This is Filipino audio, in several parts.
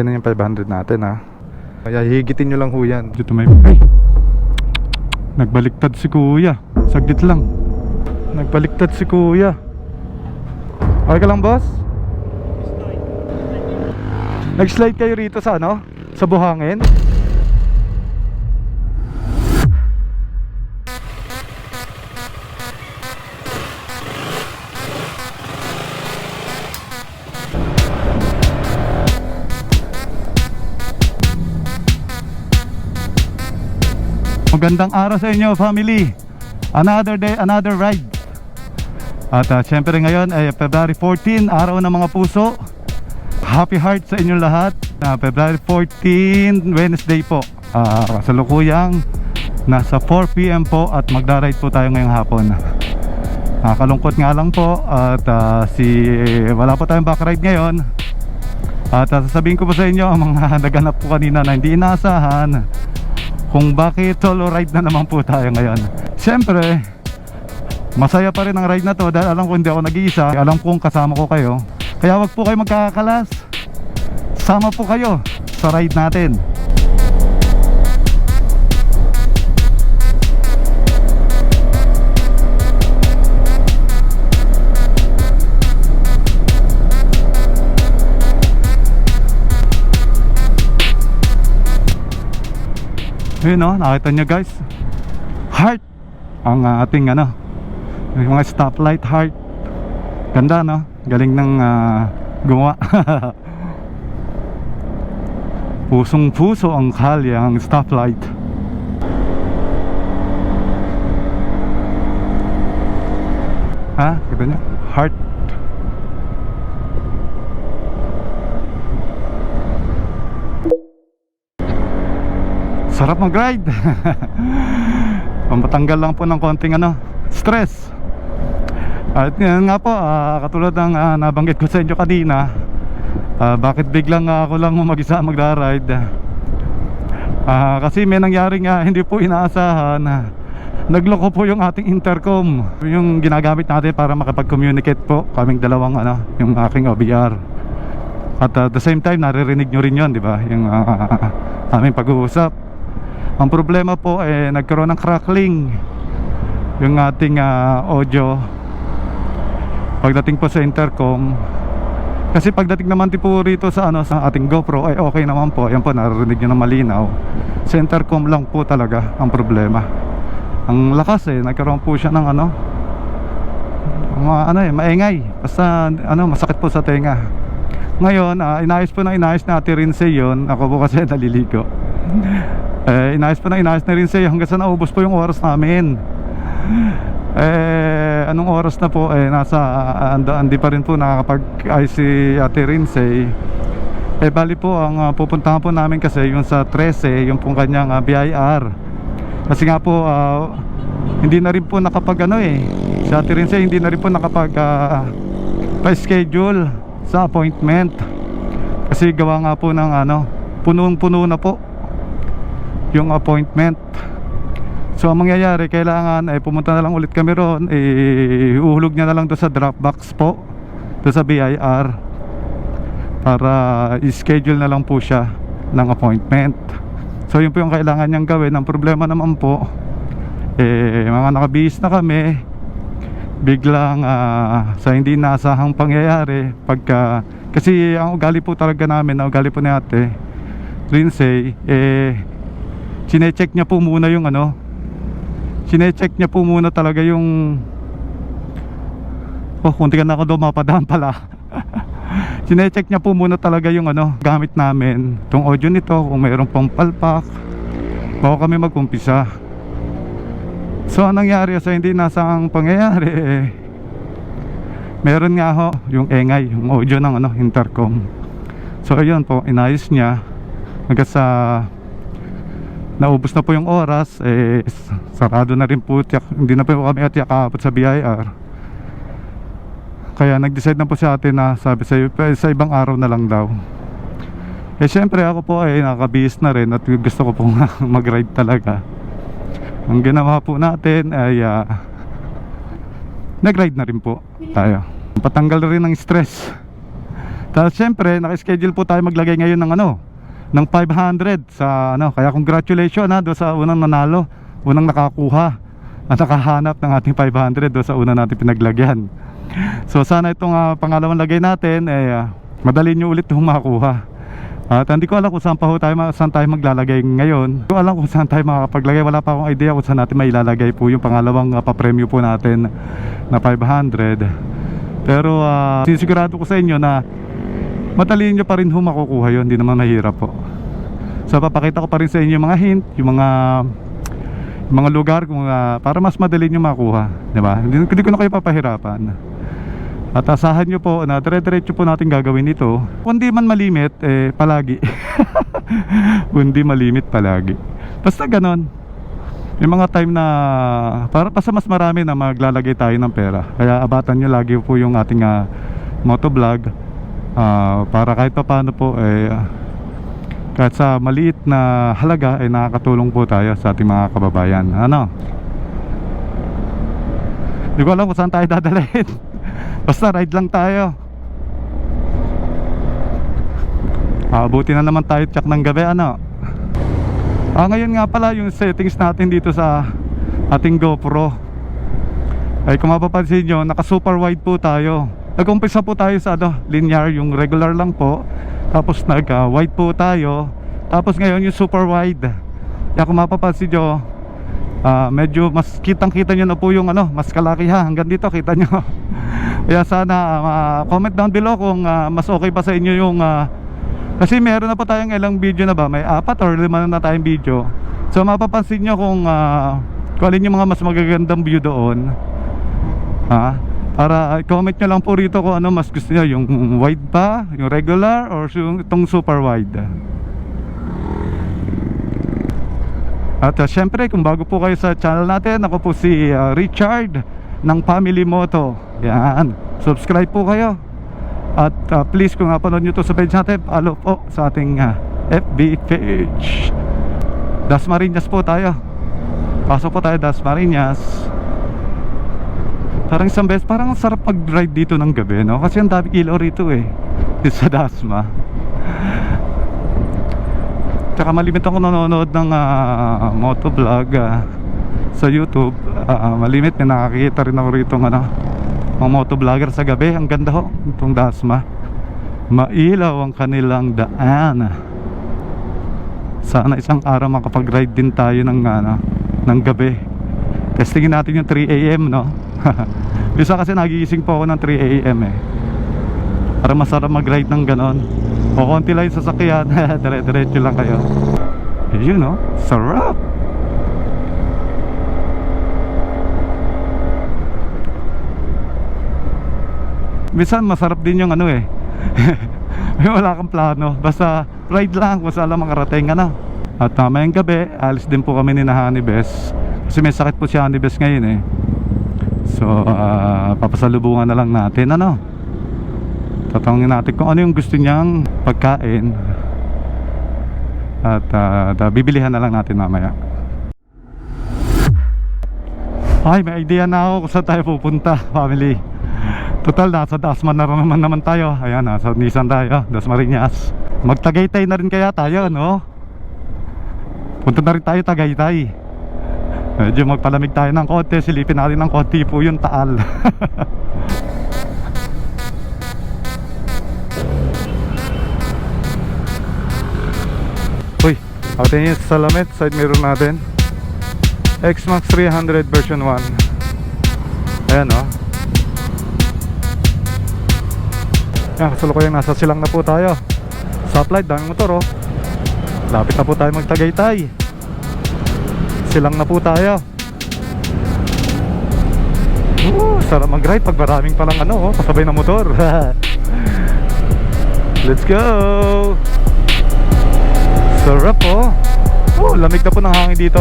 Yan yung 500 natin ha. Kaya higitin nyo lang ho yan. Dito may... Ay! Nagbaliktad si kuya. Saglit lang. Nagbaliktad si kuya. Okay ka lang boss? Nag-slide kayo rito sa ano? Sa buhangin? Magandang araw sa inyo family. Another day, another ride. At uh, syempre ngayon ay February 14 Araw ng mga puso. Happy heart sa inyong lahat. Uh, February 14 Wednesday po. Uh, Kasalukuyang Nasa 4pm po At magda-ride po tayo ngayong hapon. Nakakalungkot nga lang po At uh, si Wala po tayong back ride ngayon. At uh, sasabihin ko po sa inyo Ang mga naganap po kanina na hindi inaasahan kung bakit solo ride na naman po tayo ngayon. Siyempre, masaya pa rin ang ride na to dahil alam ko hindi ako nag-iisa. Alam kong kasama ko kayo. Kaya wag po kayo magkakakalas. Sama po kayo sa ride natin. Yun o, nakita nyo guys. Heart! Ang uh, ating ano Yung mga stoplight heart. Ganda no? Galing ng uh, gumawa. Pusong puso ang kalye Ang stoplight. Ha? Kita nyo? Heart Sarap mag-ride. Pampatanggal lang po ng konting ano, stress. At yan nga po, ah, katulad ng ah, nabanggit ko sa inyo kanina, ah, bakit biglang ah, ako lang mag-isa magra-ride? Ah, kasi may nangyari nga hindi po inaasahan. Ah, nagloko po yung ating intercom, yung ginagamit natin para makapag-communicate po kaming dalawang ano, yung aking OBR. At at the same time, naririnig nyo rin yun, di ba? Yung ah, aming pag-uusap. Ang problema po eh nagkaroon ng crackling yung ating ah, audio pagdating po sa intercom. Kasi pagdating naman po rito sa ano sa ating GoPro ay okay naman po. Ayan po naririnig niyo na malinaw. Sa intercom lang po talaga ang problema. Ang lakas eh nagkaroon po siya ng ano mga ano eh maingay. Basta ano masakit po sa tenga. Ngayon, ah, inayos po na inayos natin rin sa yun. Ako po kasi naliligo. Eh, inayos pa na inayos na rin siya hanggang sa naubos po yung oras namin. Eh, anong oras na po? Eh, nasa, andi pa rin po nakakapag-ayos si Ate Rinsey. Eh, bali po, ang uh, pupuntahan po namin kasi yung sa 13, yung pong kanyang uh, BIR. Kasi nga po, uh, hindi na rin po nakapag ano eh. Si Ate Rinsey, hindi na rin po nakapag uh, pa-schedule sa appointment. Kasi gawa nga po ng ano, punong-puno na po yung appointment. So ang mangyayari kailangan ay pumunta na lang ulit kami ron eh, uhulog niya na lang to sa Dropbox po to sa BIR para i-schedule na lang po siya ng appointment. So yun po yung kailangan niyang gawin. Ang problema naman po eh mga nakabihis na kami biglang ah, sa hindi nasahang pangyayari pagka kasi ang ugali po talaga namin ang ugali po ni ate Lindsay eh Sinecheck niya po muna yung ano. Sinecheck niya po muna talaga yung Oh, kunti ka na ako dumapadaan pala. Sinecheck niya po muna talaga yung ano Gamit namin. Itong audio nito Kung mayroon pong palpak Bago kami mag-umpisa. So anong nangyari sa hindi nasa ang pangyayari eh, Meron nga ho Yung engay Yung audio ng ano intercom. So ayun po Inayos niya. Hanggang sa naubos na po yung oras eh sarado na rin po tiyak, hindi na po kami at yakapot sa BIR kaya nag-decide na po si ate na sabi sa, sa ibang araw na lang daw. Eh syempre ako po ay eh, nakabihis na rin at gusto ko po mag-ride talaga. Ang ginawa po natin ay uh, nag-ride na rin po tayo. Patanggal rin ng stress. Tapos syempre, naka-schedule po tayo maglagay ngayon ng ano, ng 500 sa ano. Kaya congratulations ha doon sa unang nanalo, unang nakakuha at nakahanap ng ating 500 doon sa una natin pinaglagyan. So sana itong ah, pangalawang lagay natin eh ah, madali nyo ulit itong makuha. At hindi ko alam kung saan pa ho tayo, saan tayo maglalagay ngayon. Hindi ko alam kung saan tayo makakapaglagay. Wala pa akong idea kung saan natin mailalagay po yung pangalawang uh, papremyo po natin na 500. Pero uh, sinisigurado ko sa inyo na madali nyo pa rin ho makukuha yun. Hindi naman mahirap po. So papakita ko pa rin sa inyo yung mga hint, yung mga yung mga lugar kung ah, para mas madali nyo makuha, 'di ba? Hindi, hindi ko na kayo papahirapan. At asahan nyo po na dire-diretso po natin gagawin ito. Kung di man malimit, eh palagi. Kung di malimit palagi. Basta ganon. Yung mga time na para pa sa mas marami na maglalagay tayo ng pera. Kaya abatan nyo lagi po yung ating ah, motovlog. Ah, para kahit pa paano po eh kahit sa maliit na halaga ay nakakatulong po tayo sa ating mga kababayan. Ano? Hindi ko alam kung saan tayo dadalhin. Basta ride lang tayo. Aabuti na naman tayo tsak ng gabi ano. Ah, ngayon nga pala yung settings natin dito sa ating GoPro. Ay kung mapapansin nyo, naka super wide po tayo. Nag-umpisa po tayo sa ano, linear, yung regular lang po. Tapos nag ah, wide po tayo. Tapos ngayon yung super wide. Kaya kung mapapansin nyo, ah, medyo mas kitang kita nyo na po yung ano, mas kalaki ha. Hanggang dito kita nyo. Kaya sana ah, comment down below kung ah, mas okay pa sa inyo yung ah, kasi meron na po tayong ilang video na ba May apat or lima na tayong video So mapapansin nyo kung uh, Kung alin yung mga mas magagandang view doon ha? Para uh, comment nyo lang po rito kung ano mas gusto nyo. Yung wide ba, yung regular Or yung, itong super wide? At uh, syempre kung bago po kayo sa channel natin Ako po si uh, Richard ng Family Moto. Yan. Subscribe po kayo. At uh, please kung napanood nyo to sa page natin Follow po sa ating uh, FB page. Dasmariñas po tayo. Pasok po tayo Dasmariñas Parang isang beses Parang ang sarap mag-ride dito ng gabi no? Kasi ang dami ilaw rito eh. Sa Dasma. Tsaka malimit ako nanonood ng uh, motovlog uh, Sa YouTube. Uh, Malimit may nakakita rin ako rito ng ano mga motovlogger sa gabi. Ang ganda ho itong Dasma. Mailaw ang kanilang daan. Sana isang araw makapag-ride din tayo ng, ano, ng gabi testingin natin yung 3am no? Bisa kasi nagigising po ako ng 3am eh. Para masarap mag-ride ng ganon. O konti lang yung sasakyan. Dire-diretso lang kayo. Yun no? Sarap! Minsan masarap din yung ano eh. Wala kang plano. Basta ride lang kung saan lang makarating ano? At mamayang gabi Alis din po kami ni na Honeybes Kasi may sakit po si Honeybes ngayon eh. So uh, papasalubungan na lang natin ano? Tatawagin natin kung ano yung gusto niyang pagkain. At uh, da, bibilihan na lang natin mamaya. Ay may idea na ako kung saan tayo pupunta family. Total, nasa Dasma na naman naman tayo. Ayan, nasa Nissan tayo, Dasmariñas. Magtagaytay na rin kaya tayo, no? Punta na rin tayo Tagaytay Medyo magpalamig tayo ng konti Silipin natin ng konti po yung taal. Uy, atin yung salamin Side mirror natin. X-Max 300 version 1 Ayan, oh. Yan, kasalukuyang nasa silang na po tayo. Stoplight, daming motor oh. Lapit na po tayo magtagaytay Silang na po tayo. Woo, sarap mag-ride pag maraming palang ano oh, kasabay na motor. Let's go! Sarap oh. Oh, lamig na po ng hangin dito.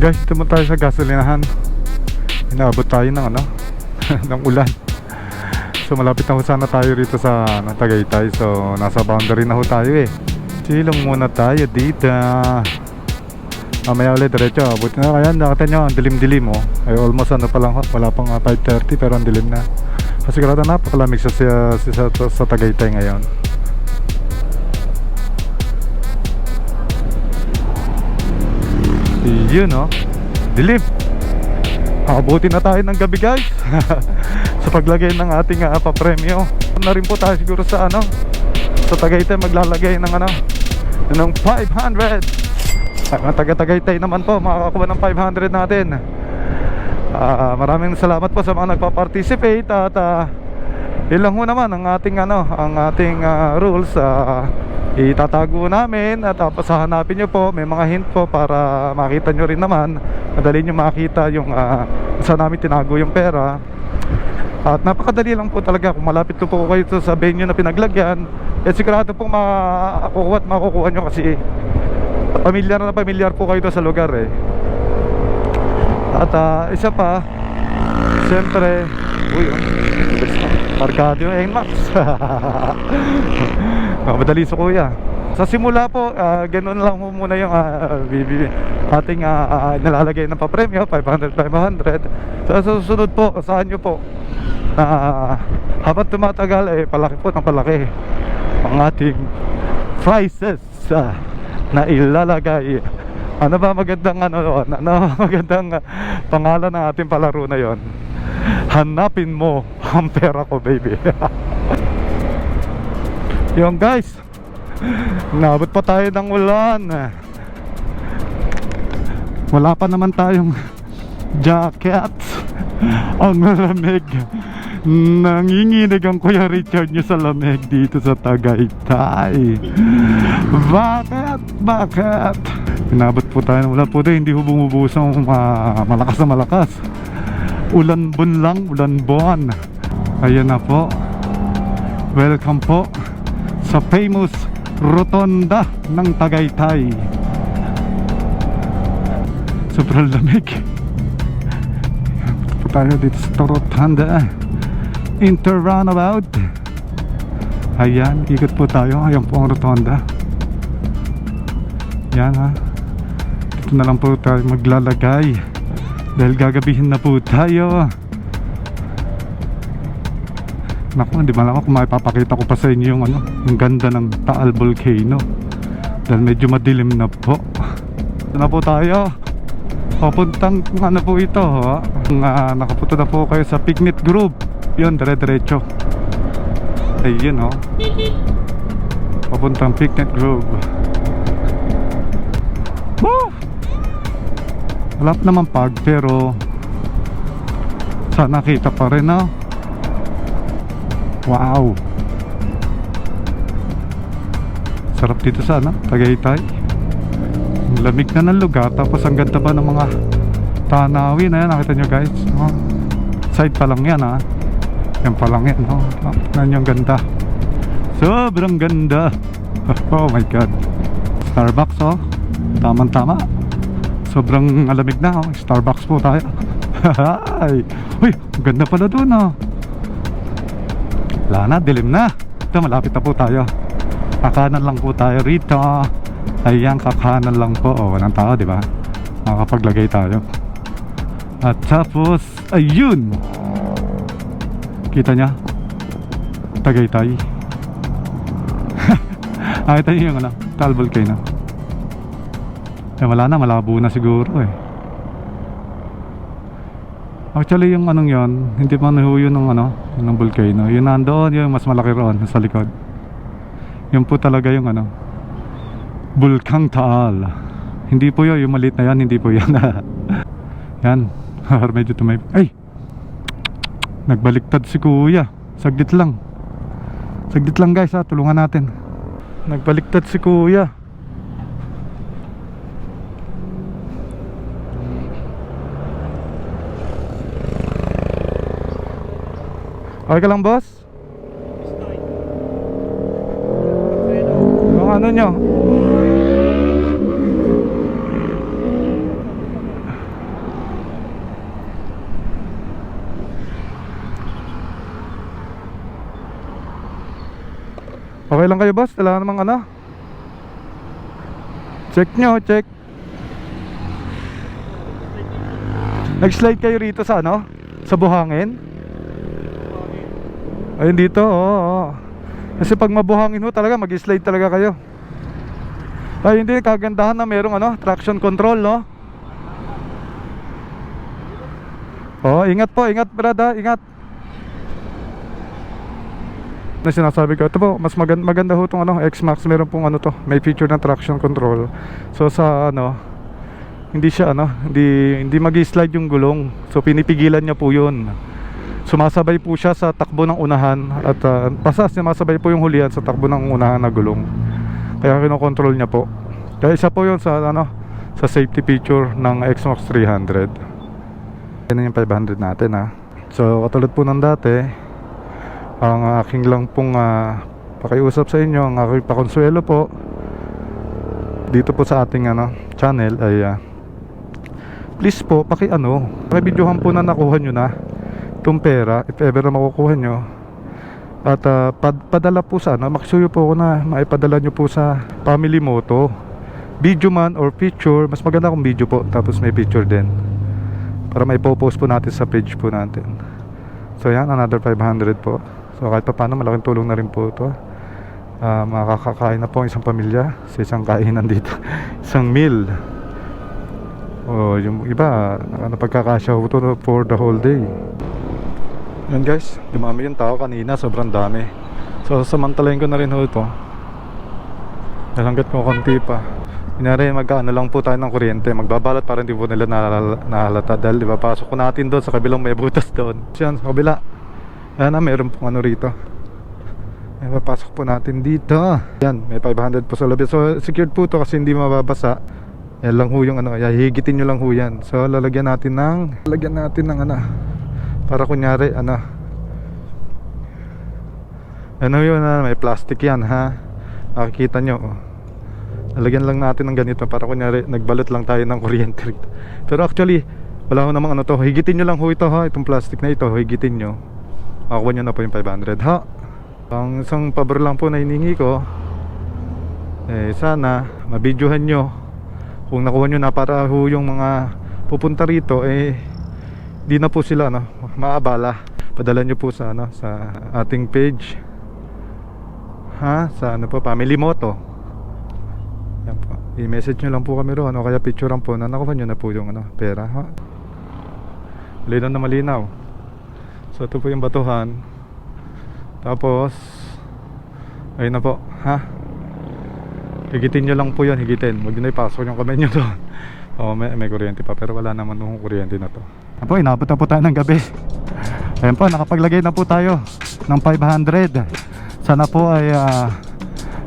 Guys, dito mo tayo sa gasolinahan. Inaabot tayo ng ano ng ulan. So malapit na ho sana tayo rito sa ano, Tagaytay. So nasa boundary na ho tayo eh. Silong muna tayo dito Mamaya ulit diretso Buti na kaya nakita nyo ang dilim-dilim oh Ay almost ano pa lang ho Wala pang ah, 5.30 pero ang dilim na Pasigurado napakalamig sa, sa, sa, sa, sa Tagaytay ngayon. Yun no. Dilim. Abuti na tayo ng gabi guys. sa paglagay ng ating uh, papremyo. Na rin po tayo siguro sa ano. Sa Tagaytay maglalagay ng ano. Ng 500. Taga-Tagaytay naman po makakakuha ng 500 natin. Ah, maraming salamat po sa mga nagpa-participate at ah, ilang ho naman ang ating ano, ang ating ah, rules. Ah, itatago namin at tapos hahanapin nyo po. May mga hint po para makita nyo rin naman. Madali nyo makita yung uh, saan namin tinago yung pera. At napakadali lang po talaga. Kung malapit po po kayo sa venue na pinaglagyan eh sigurado pong makukuha at makukuha nyo kasi pamilyar na pamilyar po kayo sa lugar eh. At ah, isa pa siyempre uy Markado yung NMAX. Oh, Madali sa kuya. Sa simula po, ah, ganun lang po muna yung ah, bibi- ating ah, ah, nalalagay ng papremyo 500, 500 Sa susunod po, saan nyo po? Na habang tumatagal eh palaki po ng palaki. Ang ating prices. ah, na ilalagay. Ano ba magandang ano doon? ano magandang pangalan ng ating palaro na yon? Hanapin mo ang pera ko baby. Yung guys. Nabot pa tayo ng ulan. Wala pa naman tayong jacket. Ang lamig. Nanginginig ang Kuya Richard nyo sa lamig dito sa Tagaytay bakit? bakit? inabot po tayo ng ulan. Po tayo hindi ho bumubuhos ng ah, malakas na malakas. Ulan bun lang ulan buwan. Ayan na po. Welcome po sa famous rotonda ng Tagaytay. Sobrang lamig. Po tayo dito sa rotunda inter runabout ayan ikot po tayo. Ayan po ang rotonda yan ha dito na lang po tayo maglalagay dahil gagabihin na po tayo Naku, hindi man ako kung maipapakita ko pa sa inyo yung ano, yung ganda ng Taal Volcano. Dahil medyo madilim na po. Ito na po tayo. Papuntang ano po ito, ha? Ah, nakapunta na po kayo sa picnic group. Yun, dire-diretso. Ayun, oh. Papuntang picnic group. Wala pa naman pag, pero sana kita pa rin, oh. Wow. Sarap dito sa ano, Tagaytay. Ang Lamig na ng lugar Tapos ang ganda pa ng mga Tanawin Ayan, nakita nyo guys oh, Side pa lang yan ha? Yan pa lang yan oh. Oh, Tignan yung ganda. Sobrang ganda. Oh my god. Starbucks oh. Tamang tama Sobrang alamig na oh. Starbucks po tayo. Ay, Uy, ganda pala doon oh. Wala na, dilim na. Ito, malapit na po tayo. Kakanan lang po tayo rito. Ayan, kakanan lang po. O, walang tao, di ba? Makakapaglagay tayo. At tapos, ayun! Kita niya? Tagaytay. Nakita niyo yung ano Tal Volcano Eh wala na, malabo na siguro eh Actually yung anong yon hindi man ho yun ng ano, ng volcano. Yun nandoon, yung mas malaki roon sa likod. Yun po talaga yung ano, Bulkang Taal. Hindi po yun, yung maliit na yan, hindi po yan. yan, medyo tumay. Ay! Nagbaliktad si kuya. Saglit lang. Saglit lang guys ha, tulungan natin. Nagbaliktad si kuya. Okay ka lang boss? Yung ano nyo? Okay lang kayo boss? Wala namang ano? Check nyo, check Nag-slide kayo rito sa ano? Sa buhangin? Ayun dito, oo. oo. Kasi pag mabuhangin ho talaga, mag-slide talaga kayo. Ay, hindi, kagandahan na merong ano, traction control, no? Oh, ingat po, ingat brada, ingat. Na sinasabi ko, ito po, mas maganda, maganda ho itong ano, X-Max, meron pong ano to, may feature ng traction control. So sa ano, hindi siya ano, hindi hindi magi-slide yung gulong. So pinipigilan niya po 'yun. Sumasabay po siya sa takbo ng unahan at uh, basta sumasabay po yung hulihan sa takbo ng unahan na gulong. Kaya kinokontrol niya po. Kaya isa po 'yun sa ano, sa safety feature ng Xmax 300. Yan yung 500 natin ha. So katulad po ng dati, ang aking lang pong ah, pakiusap sa inyo, ang aking pakonsuelo po dito po sa ating ano channel ay ah, please po paki ano pakibidyohan po na nakuha nyo na itong pera if ever na makukuha nyo. At ah, pad- padala po sa ano makisuyo po ako na maipadala nyo po sa family moto. Video man or picture mas maganda kung video po tapos may picture din. Para may post po natin sa page po natin. So yan another 500 po. So kahit pa paano malaking tulong na rin po ito. Ah, makakakain na po ang isang pamilya sa isang kainan dito. Isang meal. O yung iba ano pagkakasya ho to for the whole day yan guys. Dumami yung tao kanina. Sobrang dami. So samantalayin ko na rin ho ito. Nalanggat ko konti pa. Kunyari magkaano lang po tayo ng kuryente. Magbabalot para hindi po nila nahalata Dahil diba pasok ko natin doon sa kabilang may butas doon. Yan sa kabila. Ayan na meron pong ano rito. Ay, papasok po natin dito. Yan, may 500 po sa lobby. So, secured po to kasi hindi mababasa. Yan lang ho yung ano, higitin nyo lang ho yan. So, lalagyan natin ng, lalagyan natin ng ano, para kunyari, ano, ano yun, ah, may plastic yan, ha? Nakikita nyo, oh. Lalagyan lang natin ng ganito para kunyari, nagbalot lang tayo ng kuryente rito. Pero actually, wala ko namang ano to. Higitin nyo lang ho ito, ha? Itong plastic na ito, higitin nyo. Makakuha nyo na po yung 500, ha? Ang isang pabor lang po na hiningi ko eh sana mabidyohan nyo kung nakuha nyo na para ho yung mga pupunta rito eh di na po sila no maabala padala nyo po sa ano sa ating page ha sa ano po family moto yan po i-message nyo lang po kami ro ano kaya picturean po na nakuha nyo na po yung ano pera ha malinaw na malinaw so ito po yung batuhan tapos ayun na po, ha? Higitin nyo lang po yan, higitin. Huwag nyo na ipasok yung kamay nyo doon. Oo, may, may kuryente pa, pero wala naman nung kuryente na to. Po, inabot na po tayo ng gabi. Ayan po, nakapaglagay na po tayo ng 500. Sana po ay ah,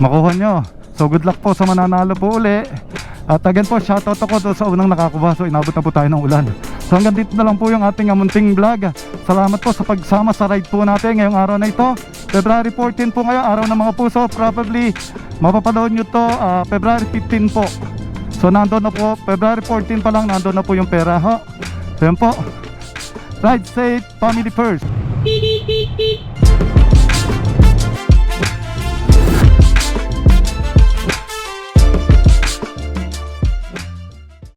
makuha nyo. So good luck po sa mananalo po uli. At again po, shoutout ako sa unang nakakuha. So inabot na po tayo ng ulan. So hanggang dito na lang po yung ating amunting vlog. Salamat po sa pagsama sa ride po natin ngayong araw na ito. February 14 po ngayon, araw ng mga puso. Probably mapapanood nyo to ah, February 15 po. So nandun na po, February 14 pa lang nandun na po yung pera ho. So yun po. Ride safe, family first.